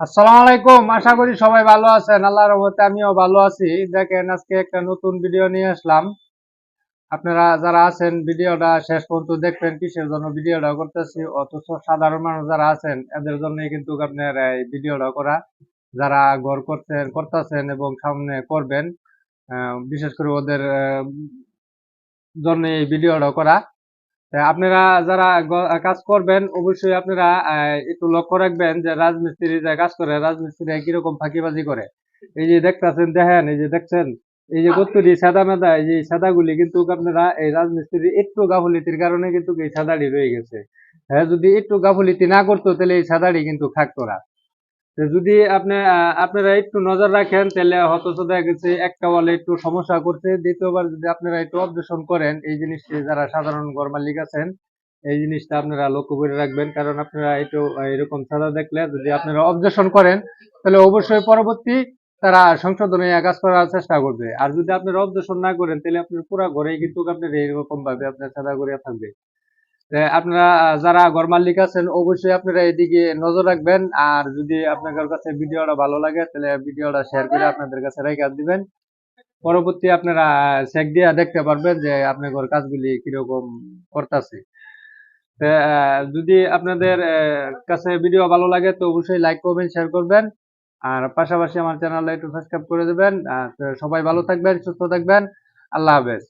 আসসালামু আলাইকুম, আশা করি সবাই ভালো আছেন। আল্লাহর রহমতে আমিও ভালো আছি। দেখেন, আজকে একটা নতুন ভিডিও নিয়ে আসলাম। আপনারা যারা আছেন, ভিডিওটা শেষ পর্যন্ত দেখবেন, কিসের জন্য ভিডিওটা করতেছি, অথচ সাধারণ মানুষ যারা আছেন, এদের জন্যই কিন্তু আপনার এই ভিডিওটা করা। যারা ঘর করছেন করতেছেন এবং সামনে করবেন বিশেষ করে ওদের জন্য এই ভিডিওটা করা। আপনারা যারা কাজ করবেন, অবশ্যই আপনারা একটু লক্ষ্য রাখবেন যে রাজমিস্ত্রি যে কাজ করে, রাজমিস্ত্রি কীরকম ফাঁকিবাজি করে। এই যে দেখতেছেন, দেখেন, এই যে দেখছেন, এই যে কত্তুরি সাদা মেদা, এই যে সাদাগুলি কিন্তু আপনারা এই রাজমিস্ত্রি একটু গাফলিতির কারণে কিন্তু এই সাদাটি রয়ে গেছে। হ্যাঁ যদি একটু গাফলিতি না করতো, তাহলে এই সাদাটি কিন্তু থাকতো না। যদি আপনি আপনারা একটু নজর রাখেন, তাহলে হয়তো দেখা গেছে, একটা ওয়ালে একটু সমস্যা করছে। দ্বিতীয়বার যদি আপনারা একটু অবজেশন করেন, এই জিনিসটি যারা সাধারণ ঘর মালিক আছেন, এই জিনিসটা আপনারা লক্ষ্য করে রাখবেন। কারণ আপনারা একটু এরকম সাদা দেখলে যদি আপনারা অবজেশন করেন, তাহলে অবশ্যই পরবর্তী তারা সংশোধনে কাজ করার চেষ্টা করবে। আর যদি আপনারা অবজেশন না করেন, তাহলে আপনার পুরো ঘরেই কিন্তু আপনার এইরকম ভাবে আপনার সাদা করে থাকবে। আপনারা যারা ঘর মালিক আছেন, অবশ্যই আপনারা এদিকে নজর রাখবেন। আর যদি আপনাদের কাছে ভিডিওটা ভালো লাগে, তাহলে ভিডিওটা শেয়ার করে আপনাদের কাছে রেখে দিবেন। পরবর্তী আপনারা চেক দিয়ে দেখতে পারবেন যে আপনাদের কাজগুলি কীরকম করতেছে। যদি আপনাদের কাছে ভিডিও ভালো লাগে, তো অবশ্যই লাইক করবেন শেয়ার করবেন। আর পাশাপাশি আমার চ্যানেলটা একটু সাবস্ক্রাইব করে দেবেন। আর সবাই ভালো থাকবেন, সুস্থ থাকবেন। আল্লাহ হাফেজ।